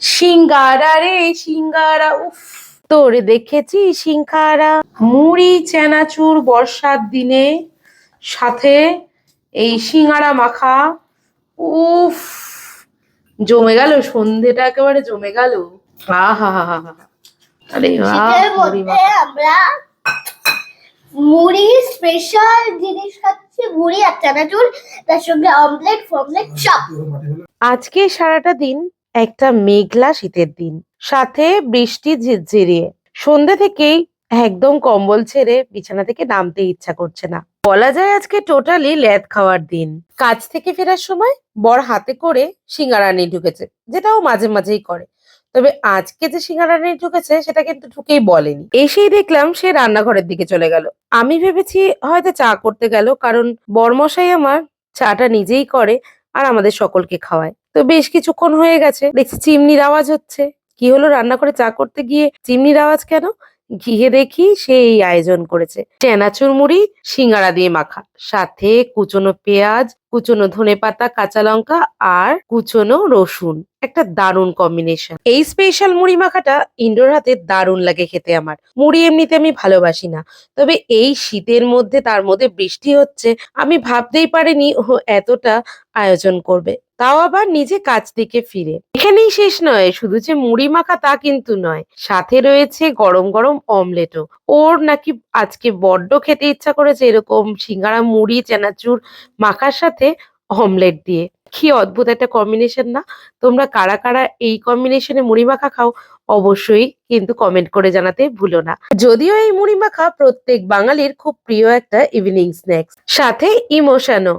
সিঙ্গারা রে সিঙ্গারা উফ। তোরে দেখেছি সিঙ্গারা। মুড়ি চেনাচুর বর্ষার দিনে সাথে এই সিঙ্গারা মাখা। উফ। জমে গেল সন্ধেটা একেবারে জমে গেল। আহা হা হা আরে। আমরা মুড়ি স্পেশাল জিনিস খাচ্ছি মুড়ি আর চানাচুর তার সঙ্গে অমলেট ফমলেট চপ আজকে সারাটা দিন একটা মেঘলা শীতের দিন। সাথে বৃষ্টি ঝিরঝিরিয়ে সন্ধে থেকেই একদম কম্বল ছেড়ে বিছানা থেকে নামতে ইচ্ছা করছে না। বলা যায় আজকে টোটালি ল্যাদ খাওয়ার দিন। কাজ থেকে ফেরার সময় বর হাতে করে সিঙ্গারা নিয়ে ঢুকেছে, যেটাও মাঝে মাঝেই করে। তবে আজকে যে সিঙ্গারা নিয়ে ঢুকেছে, সেটা কিন্তু ঢুকেই বলেনি। এসেই দেখলাম সে রান্নাঘরের দিকে চলে গেল। আমি ভেবেছি হয়তো চা করতে গেল, কারণ বরমশাই আমার চাটা নিজেই করে আর আমাদের সকলকে খাওয়ায়। তো বেশ কিছুক্ষণ হয়ে গেছে। দেখছি চিমনির আওয়াজ হচ্ছে। কি হলো? রান্না করে চা করতে গিয়ে চিমনির আওয়াজ কেন? গিয়ে দেখি সে এই আয়োজন করেছে। চেনাচুর মুড়ি সিঙ্গারা দিয়ে মাখা। সাথে কুচনো পেঁয়াজ, কুচনো ধনেপাতা, কাঁচা লঙ্কা আর কুচনো রসুন। একটা দারুণ কম্বিনেশন এই স্পেশাল মুড়ি মাখাটা ইন্ডোর হাতে দারুণ লাগে খেতে আমার। মুড়ি এমনিতে আমি ভালোবাসি না। তবে এই শীতের মধ্যে তার মধ্যে বৃষ্টি হচ্ছে, আমি ভাবতেই পারিনি ও এতটা আয়োজন করবে। তাও আবার নিজে কাজ থেকে ফিরে। এখানেই শেষ নয়, শুধু যে মুড়ি মাখা তা কিন্তু নয়। সাথে রয়েছে গরম গরম অমলেটও। ওর নাকি আজকে বড্ড খেতে ইচ্ছা করেছে এরকম সিঙ্গারা, মুড়ি, চেনাচুর মাখার সাথে অমলেট দিয়ে। কি অদ্ভুত একটা কম্বিনেশন না? তোমরা কারা কারা এই কম্বিনেশনে মুড়ি মাখা খাও, অবশ্যই কিন্তু কমেন্ট করে জানাতে ভুলো না। যদিও এই মুড়ি মাখা প্রত্যেক বাঙালির খুব প্রিয় একটা ইভিনিং স্ন্যাক্স সাথে ইমোশনও।